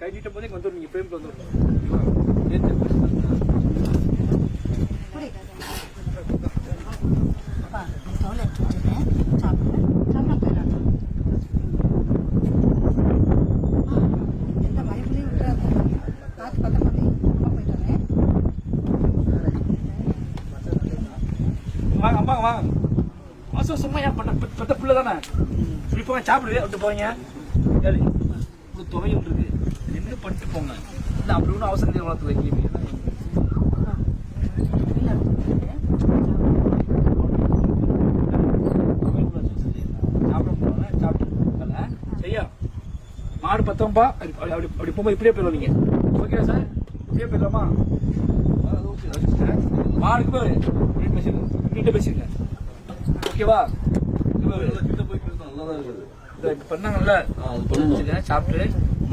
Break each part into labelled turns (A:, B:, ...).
A: கை நீட்டும் போதே இங்க வந்துடும் நீங்கள் ஃப்ரேம்க்கு வந்துடும் வாங்க வாங்க மாசம் சும்மா ஏன் பண்ண? பெத்த பிள்ளை தானே? சொல்லி போங்க சாப்பிடுவே விட்டு போங்க ஏழு இப்படி துவையும் இருக்கு. என்ன பண்ணிட்டு போங்க? இல்லை அப்படி ஒன்றும் அவசரம் இல்லை வளர்த்து வைக்கலையே சாப்பிட சாப்பிட்டு சரியா? மாடு பத்தம்பா அப்படி அப்படி போகும்போது இப்படியே போயிடுவோம் நீங்க. ஓகேவா சார் இப்படியே போயிடலாமா?
B: ஓகே,
A: மாடுக்கு போய் நீட்ட பேசிடுங்க ஓகேவா.
B: நல்லா கிட்ட போய் பேசினா நல்லாதான் இருக்குது.
A: இதை இப்ப பண்ணாங்கல்ல? சாப்பிட்டு.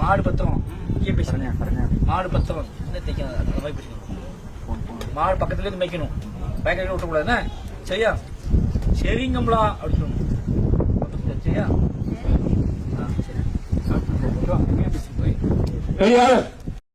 A: மாடு பத்தம் இங்கே பேசுறேன் மாடு தைக்க அந்த மாதிரி பேசுங்க மாடு பக்கத்துல இருந்து மேய்க்கணும். பேக்கெட் விட்டக்கூடாது என்ன சரியா? சரிங்கம்லா அப்படி சொல்லணும். சரியா? ஆ,